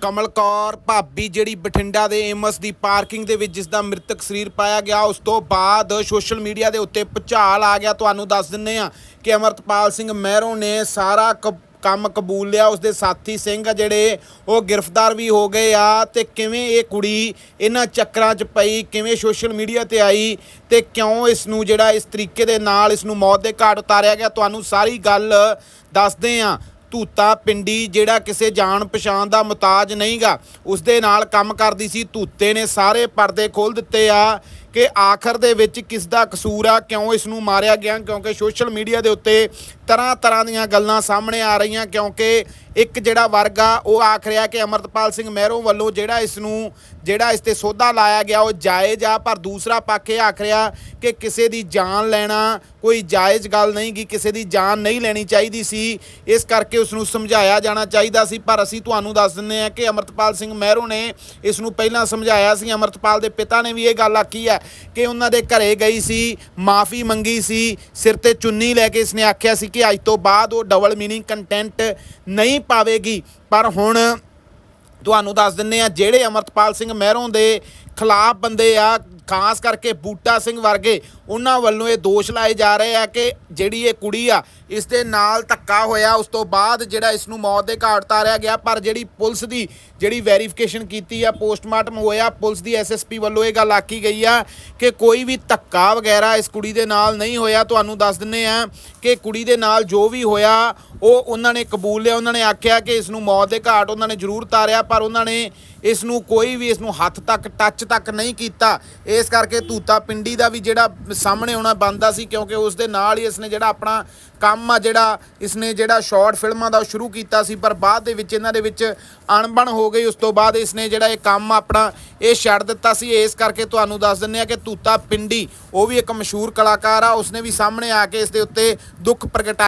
ਕਮਲ ਕੌਰ ਭਾਬੀ ਜਿਹੜੀ ਬਠਿੰਡਾ ਦੇ ਏਮਸ ਦੀ ਪਾਰਕਿੰਗ ਦੇ ਵਿੱਚ ਜਿਸ ਦਾ ਮ੍ਰਿਤਕ ਸਰੀਰ ਪਾਇਆ ਗਿਆ, ਉਸ ਤੋਂ ਬਾਅਦ ਸੋਸ਼ਲ ਮੀਡੀਆ ਦੇ ਉੱਤੇ ਭੁਚਾਲ ਆ ਗਿਆ। ਤੁਹਾਨੂੰ ਦੱਸ ਦਿੰਨੇ ਆ ਕਿ ਅਮਰਤਪਾਲ ਸਿੰਘ ਮਹਿਰੋਂ ਨੇ ਸਾਰਾ ਕ- ਕੰਮ ਕਬੂਲ ਲਿਆ। ਉਸਦੇ ਸਾਥੀ ਸਿੰਘ ਆ ਜਿਹੜੇ, ਉਹ ਗ੍ਰਿਫਤਾਰ ਵੀ ਹੋ ਗਏ ਆ ਤੇ ਕਿਵੇਂ ਇਹ ਕੁੜੀ ਇਹਨਾਂ ਚੱਕਰਾਂ 'ਚ ਪਈ, ਕਿਵੇਂ ਸੋਸ਼ਲ ਮੀਡੀਆ ਤੇ ਆਈ ਤੇ ਕਿਉਂ ਇਸ ਨੂੰ ਜਿਹੜਾ ਇਸ ਤਰੀਕੇ ਦੇ ਨਾਲ ਇਸ ਨੂੰ ਮੌਤ ਦੇ ਘਾਟ ਉਤਾਰਿਆ ਗਿਆ, ਤੁਹਾਨੂੰ ਸਾਰੀ ਗੱਲ ਦੱਸਦੇ ਆ ਧੂਤਾ ਪਿੰਡੀ ਜਿਹੜਾ ਕਿਸੇ ਜਾਣ ਪਛਾਣ ਦਾ ਮੁਤਾਜ ਨਹੀਂਗਾ ਉਸ ਦੇ ਨਾਲ ਕੰਮ ਕਰਦੀ ਸੀ, ਧੂਤੇ ਨੇ ਸਾਰੇ ਪਰਦੇ ਖੋਲ ਦਿੱਤੇ ਆ। ਕਿ ਆਖਰ ਦੇ ਵਿੱਚ ਕਿਸ ਦਾ ਕਸੂਰ ਆ, ਕਿਉਂ ਇਸ ਨੂੰ ਮਾਰਿਆ ਗਿਆ, ਕਿਉਂਕਿ ਸੋਸ਼ਲ ਮੀਡੀਆ ਦੇ ਉੱਤੇ ਤਰ੍ਹਾਂ ਤਰ੍ਹਾਂ ਦੀਆਂ ਗੱਲਾਂ ਸਾਹਮਣੇ ਆ ਰਹੀਆਂ, ਕਿਉਂਕਿ ਇੱਕ ਜਿਹੜਾ ਵਰਗ ਆ, ਉਹ ਆਖ ਰਿਹਾ ਕਿ ਅਮਰਤਪਾਲ ਸਿੰਘ ਮਹਿਰੋਂ ਵੱਲੋਂ ਜਿਹੜਾ ਇਸ ਨੂੰ ਜਿਹੜਾ ਇਸ ਤੇ ਸੋਧਾ ਲਾਇਆ ਗਿਆ, ਉਹ ਜਾਇਜ਼ ਆ, ਪਰ ਦੂਸਰਾ ਪੱਖ ਇਹ ਆਖ ਰਿਹਾ ਕਿ ਕਿਸੇ ਦੀ ਜਾਨ ਲੈਣਾ ਕੋਈ ਜਾਇਜ਼ ਗੱਲ ਨਹੀਂ ਗੀ ਕਿਸੇ ਦੀ ਜਾਨ ਨਹੀਂ ਲੈਣੀ ਚਾਹੀਦੀ ਸੀ। ਇਸ ਕਰਕੇ ਉਸ ਨੂੰ ਸਮਝਾਇਆ ਜਾਣਾ ਚਾਹੀਦਾ ਸੀ, ਪਰ ਅਸੀਂ ਤੁਹਾਨੂੰ ਦੱਸ ਦਿੰਦੇ ਹਾਂ ਕਿ ਅਮਰਤਪਾਲ ਸਿੰਘ ਮਹਿਰੋਂ ਨੇ ਇਸ ਨੂੰ ਪਹਿਲਾਂ ਸਮਝਾਇਆ ਸੀ। ਅਮਰਤਪਾਲ ਦੇ ਪਿਤਾ ਨੇ ਵੀ ਇਹ ਗੱਲ ਆਖੀ ਹੈ ਕਿ ਉਹਨਾਂ ਦੇ ਘਰੇ ਗਈ ਸੀ, ਮਾਫੀ ਮੰਗੀ ਸੀ, ਸਿਰ ਤੇ ਚੁੰਨੀ ਲੈ ਕੇ ਇਸਨੇ ਆਖਿਆ ਸੀ ਕਿ ਅੱਜ ਤੋਂ ਬਾਅਦ ਉਹ ਡਬਲ ਮੀਨਿੰਗ ਕੰਟੈਂਟ ਨਹੀਂ ਪਾਵੇਗੀ। ਪਰ ਹੁਣ ਤੁਹਾਨੂੰ ਦੱਸ ਦਿੰਨੇ ਆ ਜਿਹੜੇ ਅਮਰਤਪਾਲ ਸਿੰਘ ਮਹਿਰੋਂ ਦੇ ਖਿਲਾਫ ਬੰਦੇ ਆ ਖਾਸ ਕਰਕੇ ਬੂਟਾ ਸਿੰਘ ਵਰਗੇ, ਉਹਨਾਂ ਵੱਲੋਂ ਇਹ ਦੋਸ਼ ਲਾਏ ਜਾ ਰਹੇ ਆ ਕਿ ਜਿਹੜੀ ਇਹ ਕੁੜੀ ਆ, ਇਸ ਦੇ ਨਾਲ ਧੱਕਾ ਹੋਇਆ, ਉਸ ਤੋਂ ਬਾਅਦ ਜਿਹੜਾ ਇਸ ਨੂੰ ਮੌਤ ਦੇ ਘਾਟ ਉਤਾਰਿਆ ਗਿਆ, ਪਰ ਜਿਹੜੀ ਪੁਲਿਸ ਦੀ ਜਿਹੜੀ ਵੈਰੀਫਿਕੇਸ਼ਨ ਕੀਤੀ ਆ, ਪੋਸਟਮਾਰਟਮ ਹੋਇਆ, ਪੁਲਿਸ ਦੀ ਐਸਐਸਪੀ ਵੱਲੋਂ ਇਹ ਗੱਲ ਆਖੀ ਗਈ ਆ ਕਿ ਕੋਈ ਵੀ ਧੱਕਾ ਵਗੈਰਾ ਇਸ ਕੁੜੀ ਦੇ ਨਾਲ ਨਹੀਂ ਹੋਇਆ। ਤੁਹਾਨੂੰ ਦੱਸ ਦਿੰਨੇ ਆ ਕਿ ਕੁੜੀ ਦੇ ਨਾਲ ਜੋ ਵੀ ਹੋਇਆ, ਉਹ ਉਹਨਾਂ ਨੇ ਕਬੂਲ ਲਿਆ, ਉਹਨਾਂ ਨੇ ਆਖਿਆ ਕਿ ਇਸ ਨੂੰ ਮੌਤ ਦੇ ਘਾਟ ਉਹਨਾਂ ਨੇ ਜ਼ਰੂਰ ਤਾਰਿਆ, ਪਰ ਉਹਨਾਂ ਨੇ ਇਸ ਨੂੰ ਕੋਈ ਵੀ ਇਸ ਨੂੰ ਹੱਥ ਤੱਕ ਟੱਚ ਤੱਕ ਨਹੀਂ ਕੀਤਾ। ਇਸ ਕਰਕੇ ਤੂਤਾ ਪਿੰਡੀ ਦਾ ਵੀ ਜਿਹੜਾ ਸਾਹਮਣੇ ਆਉਣਾ ਬੰਦਾ ਸੀ, ਕਿਉਂਕਿ ਉਸ ਦੇ ਨਾਲ ਹੀ ਇਸਨੇ ਜਿਹੜਾ ਆਪਣਾ ਕੰਮ ਆ, ਜਿਹੜਾ ਇਸਨੇ ਜਿਹੜਾ ਸ਼ਾਰਟ ਫਿਲਮਾਂ ਦਾ ਉਹ ਸ਼ੁਰੂ ਕੀਤਾ ਸੀ, ਪਰ ਬਾਅਦ ਦੇ ਵਿੱਚ ਇਹਨਾਂ ਦੇ ਵਿੱਚ ਅਣਬਣ ਹੋ ਗਈ। ਉਸ ਤੋਂ ਬਾਅਦ ਇਸਨੇ ਜਿਹੜਾ ਇਹ ਕੰਮ ਆਪਣਾ, ਇਹ ਛੱਡ ਦਿੱਤਾ ਸੀ। ਇਸ ਕਰਕੇ ਤੁਹਾਨੂੰ ਦੱਸ ਦਿੰਨੇ ਆ ਕਿ ਤੂਤਾ ਪਿੰਡੀ, ਉਹ ਵੀ ਇੱਕ ਮਸ਼ਹੂਰ ਕਲਾਕਾਰ ਆ, ਉਸਨੇ ਵੀ ਸਾਹਮਣੇ ਆ ਕੇ ਇਸ ਦੇ ਉੱਤੇ ਦੁੱਖ ਪ੍ਰਗਟਾਇਆ